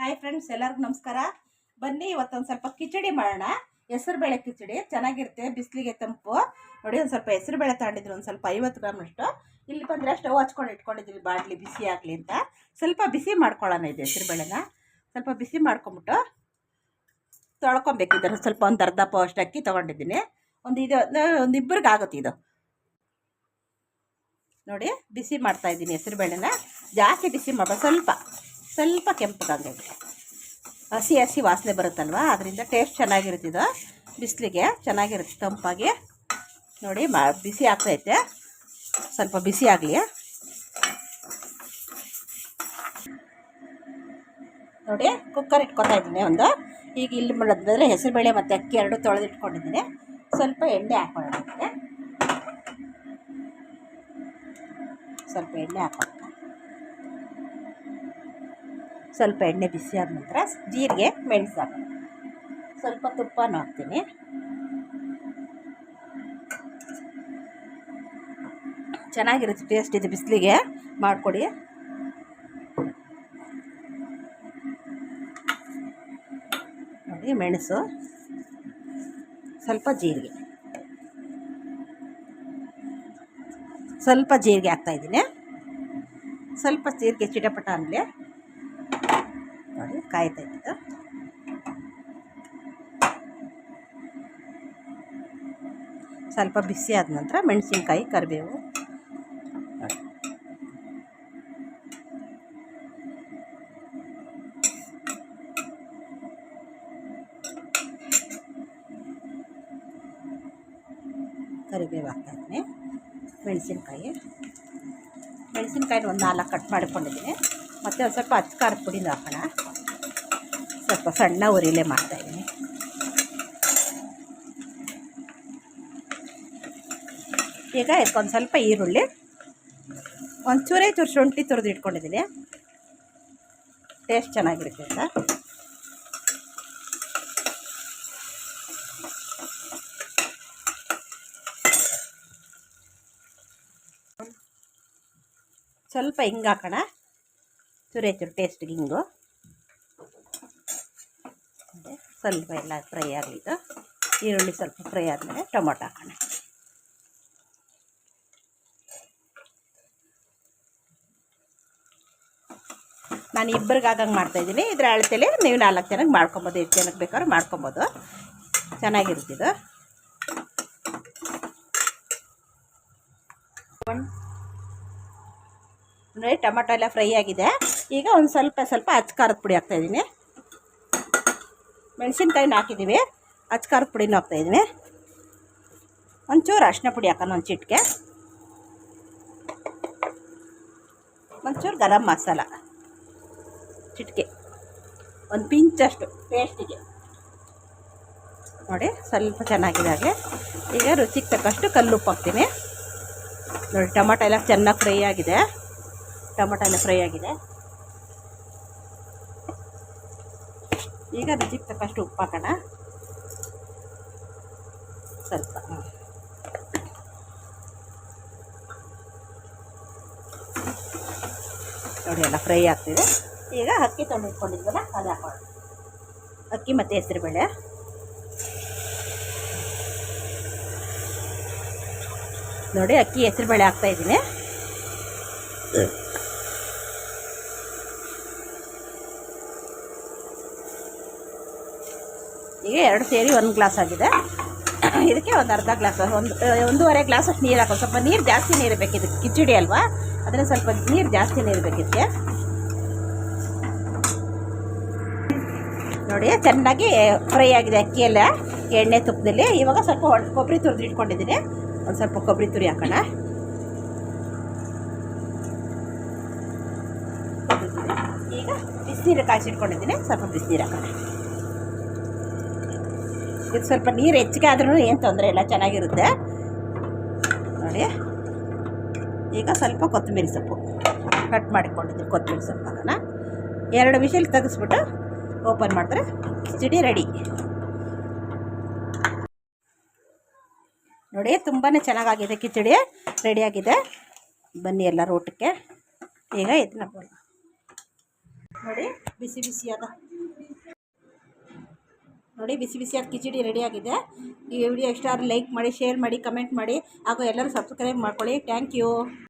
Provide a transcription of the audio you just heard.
Hi friends ಎಲ್ಲರಿಗೂ ನಮಸ್ಕಾರ. ಬನ್ನಿ, ಇವತ್ತೊಂದು ಸ್ವಲ್ಪ ಕಿಚಡಿ ಮಾಡೋಣ. ಹೆಸರುಬೇಳೆ ಕಿಚಡಿ, ಚೆನ್ನಾಗಿರುತ್ತೆ, ಬಿಸಿಲಿಗೆ ತಂಪು. ನೋಡಿ, ಒಂದು ಸ್ವಲ್ಪ ಹೆಸರುಬೇಳೆ ತಗೊಂಡಿದ್ರು, ಒಂದು ಸ್ವಲ್ಪ ಐವತ್ತು ಗ್ರಾಮ್ನಷ್ಟು ಇಲ್ಲಿ ಬಂದರೆ ಸ್ಟವ್ ಹಚ್ಕೊಂಡು ಇಟ್ಕೊಂಡಿದ್ದೀವಿ ಬಾಟ್ಲಿ ಬಿಸಿ ಆಗಲಿ ಅಂತ. ಸ್ವಲ್ಪ ಬಿಸಿ ಮಾಡ್ಕೊಳ್ಳೋಣ ಇದು ಹೆಸರುಬೇಳೆನ ಸ್ವಲ್ಪ ಬಿಸಿ ಮಾಡ್ಕೊಂಬಿಟ್ಟು ತೊಳ್ಕೊಬೇಕು. ಇದನ್ನು ಸ್ವಲ್ಪ ಒಂದು ಅರ್ಧ ಪೋಸ್ಟ್ ಅಕ್ಕಿ ತೊಗೊಂಡಿದ್ದೀನಿ. ಒಂದು ಇದು ಒಂದು ಇಬ್ಬರಿಗೆ ಆಗುತ್ತೆ ಇದು. ನೋಡಿ, ಬಿಸಿ ಮಾಡ್ತಾ ಇದ್ದೀನಿ ಹೆಸರುಬೇಳೆನ ಜಾಸ್ತಿ ಬಿಸಿ ಮಾಡೋ ಸ್ವಲ್ಪ. ಸ್ವಲ್ಪ ಕೆಂಪಗಾಗಬೇಕು ಹಸಿ ಹಸಿ ವಾಸನೆ ಬರುತ್ತಲ್ವ? ಅದರಿಂದ ಟೇಸ್ಟ್ ಚೆನ್ನಾಗಿರುತ್ತೆ ಇದು. ಬಿಸಿಲಿಗೆ ಚೆನ್ನಾಗಿರುತ್ತೆ ತಂಪಾಗಿ. ನೋಡಿ, ಮ, ಬಿಸಿ ಆಗ್ತೈತೆ ಸ್ವಲ್ಪ ಬಿಸಿ ಆಗಲಿ. ನೋಡಿ ಕುಕ್ಕರ್ ಇಟ್ಕೊತಾ ಇದ್ದೀನಿ ಒಂದು. ಈಗ ಇಲ್ಲಿ ಮಾಡಿದ್ರೆ ಹೆಸರುಬೇಳೆ ಮತ್ತು ಅಕ್ಕಿ ಎರಡು ತೊಳೆದಿಟ್ಕೊಂಡಿದ್ದೀನಿ. ಸ್ವಲ್ಪ ಎಣ್ಣೆ ಹಾಕೊಳ್ಳೋಣ ಸ್ವಲ್ಪ ಎಣ್ಣೆ ಹಾಕೋಣ ಸ್ವಲ್ಪ ಎಣ್ಣೆ ಬಿಸಿ ಆದ ನಂತರ ಜೀರಿಗೆ ಮೆಣಸು ಹಾಕೋಣ ಸ್ವಲ್ಪ ತುಪ್ಪನೂ ಹಾಕ್ತೀನಿ. ಚೆನ್ನಾಗಿರುತ್ತೆ ಟೇಸ್ಟ್ ಇದು ಬಿಸಿಲಿಗೆ. ಮಾಡಿಕೊಡಿ. ನೋಡಿ, ಮೆಣಸು. ಸ್ವಲ್ಪ ಜೀರಿಗೆ. ಸ್ವಲ್ಪ ಜೀರಿಗೆ ಹಾಕ್ತಾಯಿದ್ದೀನಿ ಸ್ವಲ್ಪ ಜೀರಿಗೆ ಚಿಟಪಟ ಅನ್ನಲಿ ಕಾಯ್ತಾ ಇದ್ದು ಸ್ವಲ್ಪ ಬಿಸಿ ಆದ ನಂತರ ಮೆಣಸಿನ್ಕಾಯಿ, ಕರಿಬೇವು. ಕರಿಬೇವು ಹಾಕ್ತಾಯಿದ್ದೀನಿ ಮೆಣಸಿನ್ಕಾಯಿ. ಮೆಣಸಿನ್ಕಾಯಿನ ಒಂದು ನಾಲ್ಕು ಕಟ್ ಮಾಡಿಕೊಂಡಿದ್ದೀನಿ. ಮತ್ತು ಒಂದು ಸ್ವಲ್ಪ ಅಚ್ಚ ಖಾರದ ಪುಡಿನ ಹಾಕೋಣ. ಸ್ವಲ್ಪ ಸಣ್ಣ ಉರಿಲೇ ಮಾಡ್ತಾಯಿದ್ದೀನಿ ಈಗ ಇದಕ್ಕೊಂದು ಸ್ವಲ್ಪ ಈರುಳ್ಳಿ, ಒಂದು ಚೂರೇ ಶುಂಠಿ ತುರಿದು ಇಟ್ಕೊಂಡಿದ್ದೀನಿ. ಟೇಸ್ಟ್ ಚೆನ್ನಾಗಿರುತ್ತೆ ಅಂತ. ಸ್ವಲ್ಪ ಹಿಂಗೆ ಹಾಕೋಣ. ಚೂರೇ ಚೂರು ಟೇಸ್ಟ್ಗೆ ಹಿಂಗು ಮತ್ತೆ ಸ್ವಲ್ಪ ಎಲ್ಲ ಫ್ರೈ ಆಗಲಿದ್ದು ಈರುಳ್ಳಿ ಸ್ವಲ್ಪ ಫ್ರೈ ಆದಮೇಲೆ ಟೊಮೊಟೊ ಹಾಕೋಣ. ನಾನು ಇಬ್ಬರಿಗೆ ಆಗಂಗೆ ಮಾಡ್ತಾಯಿದ್ದೀನಿ ಇದರ ಅಳತೆಲಿ ನೀವು ನಾಲ್ಕು ಜನಕ್ಕೆ ಮಾಡ್ಕೊಬೋದು ಎಷ್ಟು ಜನಕ್ಕೆ ಬೇಕಾದ್ರೂ ಮಾಡ್ಕೊಬೋದು. ಚೆನ್ನಾಗಿರುತ್ತಿದ್ದು ನೋಡಿ, ಟೊಮೊಟೊ ಎಲ್ಲ ಫ್ರೈ ಆಗಿದೆ. ಈಗ ಒಂದು ಸ್ವಲ್ಪ ಸ್ವಲ್ಪ ಅಚ್ಚ ಖಾರದ ಪುಡಿ ಹಾಕ್ತಾಯಿದ್ದೀನಿ ಮೆಣಸಿನ್ಕಾಯಿನ ಹಾಕಿದ್ದೀವಿ. ಖಾರದ ಪುಡಿನೂ ಹಾಕ್ತಾಯಿದ್ದೀನಿ ಒಂಚೂರು ಅರಿಶಿನ ಪುಡಿ ಹಾಕೋಣ ಒಂದು ಚಿಟಿಕೆ. ಒಂಚೂರು ಗರಂ ಮಸಾಲ. ಚಿಟಿಕೆ. ಒಂದು ಪಿಂಚಷ್ಟು ಟೇಸ್ಟಿಗೆ ನೋಡಿ, ಸ್ವಲ್ಪ ಚೆನ್ನಾಗಿದೆ ಹಾಗೆ. ಈಗ ರುಚಿಗೆ ತಕ್ಕಷ್ಟು ಕಲ್ಲು ಉಪ್ಪು ಹಾಕ್ತೀನಿ ನೋಡಿ, ಟೊಮೊಟೊ ಎಲ್ಲ ಚೆನ್ನಾಗಿ ಫ್ರೈ ಆಗಿದೆ. ಟೊಮಟೊ ಎಲ್ಲ ಫ್ರೈ ಆಗಿದೆ. ಈಗ ರುಚಿಗೆ ತಕ್ಕಷ್ಟು ಉಪ್ಪು ಹಾಕೋಣ. ಸ್ವಲ್ಪ. ನೋಡಿ, ಎಲ್ಲ ಫ್ರೈ ಆಗ್ತಿದೆ. ಈಗ ಅಕ್ಕಿ ತೊಗೊಂಡು ಇಟ್ಕೊಂಡಿದ್ವಲ್ಲ, ಅದು ಹಾಕೋಣ. ಅಕ್ಕಿ ಮತ್ತು ಹೆಸರುಬೇಳೆ. ನೋಡಿ, ಅಕ್ಕಿ ಹೆಸರುಬೇಳೆ ಹಾಕ್ತಾ ಈಗ ಎರಡು ಸೇರಿ ಒಂದು ಗ್ಲಾಸ್ ಆಗಿದೆ. ಇದಕ್ಕೆ ಒಂದು ಅರ್ಧ ಗ್ಲಾಸ್, ಒಂದು ಒಂದೂವರೆ ಗ್ಲಾಸ್ ಅಷ್ಟು ನೀರು ಹಾಕೋ ಸ್ವಲ್ಪ ನೀರು ಜಾಸ್ತಿ ನೀರು ಬೇಕು ಇದಕ್ಕೆ, ಕಿಚಡಿ ಅಲ್ವಾ? ಅದನ್ನು ಸ್ವಲ್ಪ ನೀರು ಜಾಸ್ತಿ ನೀರು ಇದಕ್ಕೆ. ನೋಡಿ, ಚೆನ್ನಾಗಿ ಫ್ರೈ ಆಗಿದೆ ಅಕ್ಕಿಯೆಲ್ಲ ಎಣ್ಣೆ ತುಪ್ಪದಲ್ಲಿ. ಇವಾಗ ಸ್ವಲ್ಪ ಕೊಬ್ಬರಿ ತುರಿದು ಇಟ್ಕೊಂಡಿದ್ದೀನಿ. ಒಂದು ಸ್ವಲ್ಪ ಕೊಬ್ಬರಿ ತುರಿ ಹಾಕೋಣ. ಈಗ ಬಿಸಿನೀರು ಕಾಯಿಸಿಟ್ಕೊಂಡಿದ್ದೀನಿ. ಸ್ವಲ್ಪ ಬಿಸಿನೀರು ಹಾಕೋಣ. ಇದು ಸ್ವಲ್ಪ ನೀರು ಹೆಚ್ಚಿಗೆ ಆದ್ರೂ ಏನು ತೊಂದರೆ ಇಲ್ಲ, ಚೆನ್ನಾಗಿರುತ್ತೆ. ನೋಡಿ. ಈಗ ಸ್ವಲ್ಪ ಕೊತ್ತಂಬರಿ ಸೊಪ್ಪು. ಕಟ್ ಮಾಡಿಕೊಂಡಿದ್ದೀನಿ ಕೊತ್ತಂಬರಿ ಸೊಪ್ಪು ಹಾಕೋಣ ಎರಡು ವಿಷಲ್ ತೆಗೆಸ್ಬಿಟ್ಟು ಓಪನ್ ಮಾಡಿದ್ರೆ ಕಿಚಡಿ ರೆಡಿ. ನೋಡಿ ತುಂಬಾ ಚೆನ್ನಾಗಾಗಿದೆ ಕಿಚಡಿ. ರೆಡಿಯಾಗಿದೆ ಬನ್ನಿ ಎಲ್ಲರೂ ಊಟಕ್ಕೆ. ಈಗ ಇದನ್ನ ನೋಡಿ, ಬಿಸಿ ಬಿಸಿಯಾದ ನೋಡಿ, ಬಿಸಿ ಬಿಸಿಯಾದ ಕಿಚಡಿ ರೆಡಿಯಾಗಿದೆ ಈ ವಿಡಿಯೋ ಇಷ್ಟ ಆದರೆ ಲೈಕ್ ಮಾಡಿ ಶೇರ್ ಮಾಡಿ ಕಮೆಂಟ್ ಮಾಡಿ, ಹಾಗೂ ಎಲ್ಲರೂ ಸಬ್ಸ್ಕ್ರೈಬ್ ಮಾಡ್ಕೊಳ್ಳಿ. Thank you